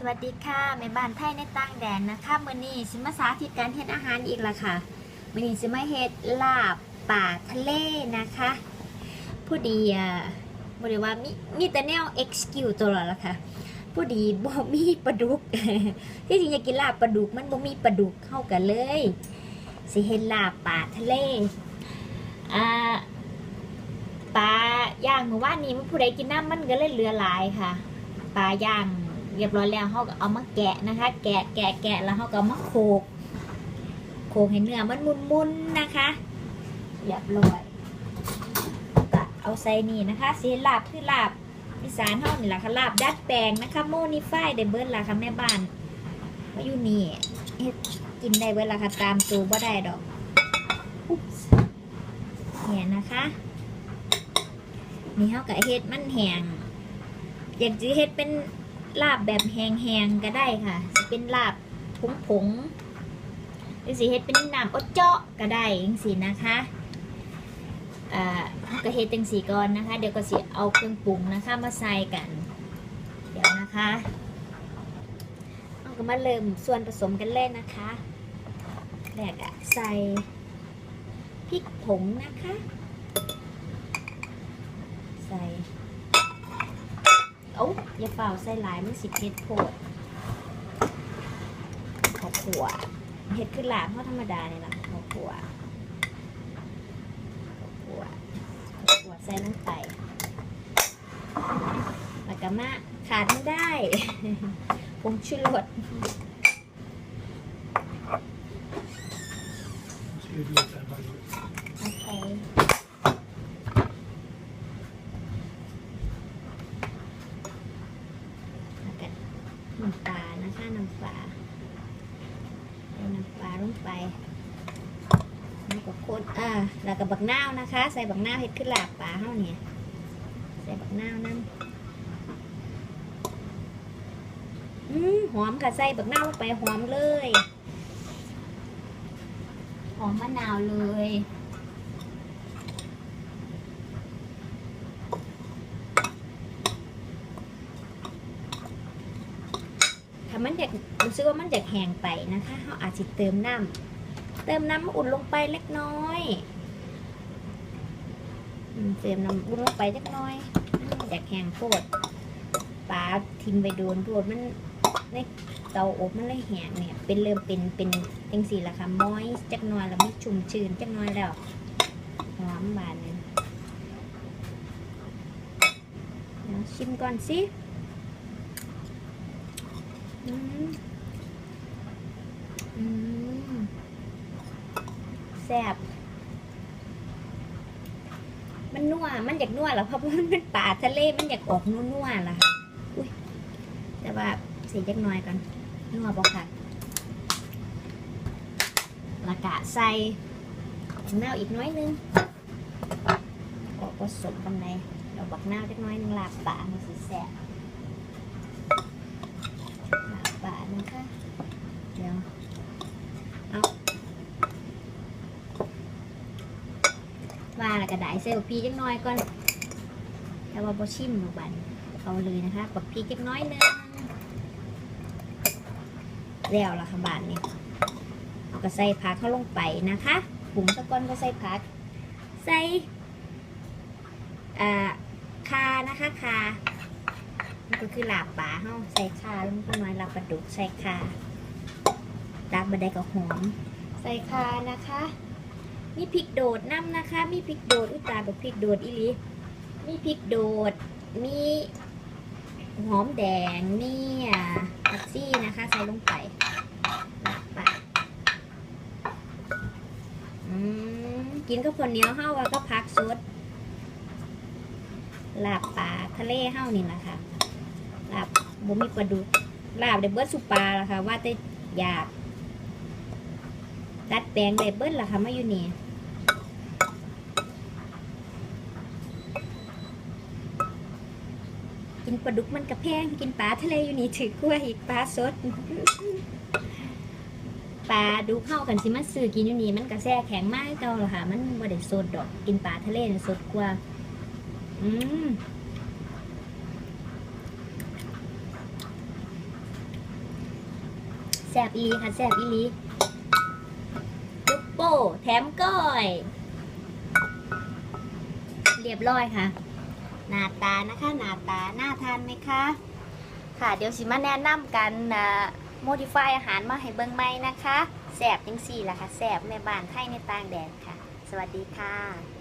สวัสดีค่ะแม่บ้านไทยในต่างแดนนะคะมื้อนี้สิมาสาธิตการเฮ็ดอาหารอีกและค่ะมื้อนี้สิมาเฮ็ดลาบป่าทะเลนะคะผู้ดีอะบ่ได้ว่ามีมีแต่แนว excuse ตลอดละค่ะผู้ดีบ่มีปลาดุกที่จริงอยากกินลาบปลาดุกมันบ่มีปลาดุกเข้ากันเลย สิเฮ็ดลาบป่าทะเลอ่าปลาย่างเมื่อวานนี้มันผู้ใดกินน้ำมันก็เลยเหลือหลายค่ะปลาย่าง เรียบร้อยแล้วเขาก็เอามาแกะนะคะ แกะแกะแกะแล้วเขาก็มาโขกโขกให้เนื้อมันมุนๆนะคะ เรียบร้อยก็เอาใส่นี่นะคะสีลาบคือลาบอีสานเท่านี่แหละค่ะลาบดัดแปลงนะคะโมนิฟายได้เบิร์ดละค่ะแม่บ้านมาอยู่นี่เฮ็ดกินได้เบิร์ดละค่ะตามตัวบ่ได้ดอกเนี่ยนะคะนี่เขาก็เฮ็ดมันแห้งอยากจะเฮ็ดเป็น ลาบแบบแห้งๆก็ได้ค่ะ เป็นลาบผงผงๆหรือสิเฮ็ดเป็นน้ำอดเจาะก็ได้จังซี่นะคะอ่าเราก็เฮ็ดจังซี่ก่อนนะคะ เดี๋ยวก็สิเอาเครื่องปรุงนะคะมาใส่กัน เดี๋ยวนะคะเราก็มาเริ่มส่วนผสมกันเลยนะคะแรกอะใส่พริกผงนะคะ ใส่ โอ้าอย่าเป่าใส่หลายมันสิเผ็ดโพดข้าวขัวเห็ดคือหลามเพราะธรรมดาเนี่ยล่ะข้าวขัวข้าวขัวข้าวขัวใส่ลงไปแล้วก็มาขาดไม่ได้ผงชูรส Skulle du säga bara โอเคแล้วก็น้ำปลา น้ำปลาเอาน้ำปลาลงไปแล้วก็คนอ่าแล้วก็บักนาวนะคะ ใส่บักนาวเฮ็ดขึ้นลาบปลาเฮาเนี่ยใส่บักนาวนั่นอืมหอมค่ะใส่บักนาวลงไปหอมเลย หอมมะนาวเลยามันอยากรู้สึกว่ามันอยากแห้งไปนะคะเราอาจจะเติมน้ำเติมน้ำอุ่นลงไปเล็กน้อยเติมน้ำอุ่นลงไปเล็กน้อยอยากแห้งโพดปลาทิมไปโดนโพดมันในเตาอบมันเลยแห้งเนี่ย เป็นเริ่มเป็นเป็นจังสีละค่ะม้อยจักน่อยแล้วมันชุ่มชื้นจักน่อยแล้วหอมบานเนี่ยเดี๋ยวชิมก่อนสิ อืมอืมแซ่บมันนัว มันอยากนัวเหรอเพราะว่ามันเป็นป่าทะเล มันอยากออกนัวๆล่ะค่ะอุ้ย แต่ว่าสียจักน่อยก่อนนัวบอกค่ะละกะใส่บักนาอีกน้อยนึงออกผสมกันในเราบักนาวจักน้อยนึงลาบป่ามันสิแซ่บ คะเดี๋ยวเอาว่าแล้วก็ได้เซลพีจักน้อยก่อนแต่ว่าบอชิมหนูบันเอาเลยนะคะปักพีจักน้อยหนึงแล้วละค่ะบาทนี่เอาก็ใส่ผักเข้าลงไปนะคะปุ๋งตะก้อนก็ใส่ผัก ใส่อ่าคานะคะคา ก็คือลาบปลาเฮาใส่ขาลงไปหน่อยลาบปลาดุกใส่ขาลาบบันไดก็หอมใส่ขานะคะ มีพริกโดดน้ำนะคะ มีพริกโดดอุตาบอกพริกโดดอีหลีมีพริกโดด มีหอมแดงมีอ่ผักซี่นะคะ ใส่ลงไปลาบปลาอืมกินกับข้าวเนียวเฮาแล้วก็พักสดลาบปลาทะเลเฮานี่แหละค่ะาบบ่มีปลาดุกลาบได้เบิดสุปลาล่ะค่ะ ว่าแต่อยากดัดแปลงได้เบิดล่ะค่ะมาอยู่นี่กินปลาดุกมันกระแพงกินปลาทะเลอยู่นี่ถือกล้วยอีกปลาสดปลาดุกเข้ากันสิมาซื้อกินอยู่นี่มันกระแซ่แข็งมากเก่าล่ะค่ะ มันบ่ได้สดดอกกินปลาทะเลน่ะสดกว่า อืม แซ บอีลีค่ะแซบอีลีลูกโป้แถมก้อย เรียบร้อยค่ะ หน้าตานะคะหน้าตาน่าทานไหมคะค่ะเดี๋ยวสิมาแนะนำกันโมดิฟายอาหารมาให้เบิ่งใหม่นะคะแสบจังสี่ล่ะค่ะแสบแม่บ้านไทยในต่างแดนค่ะ สวัสดีค่ะ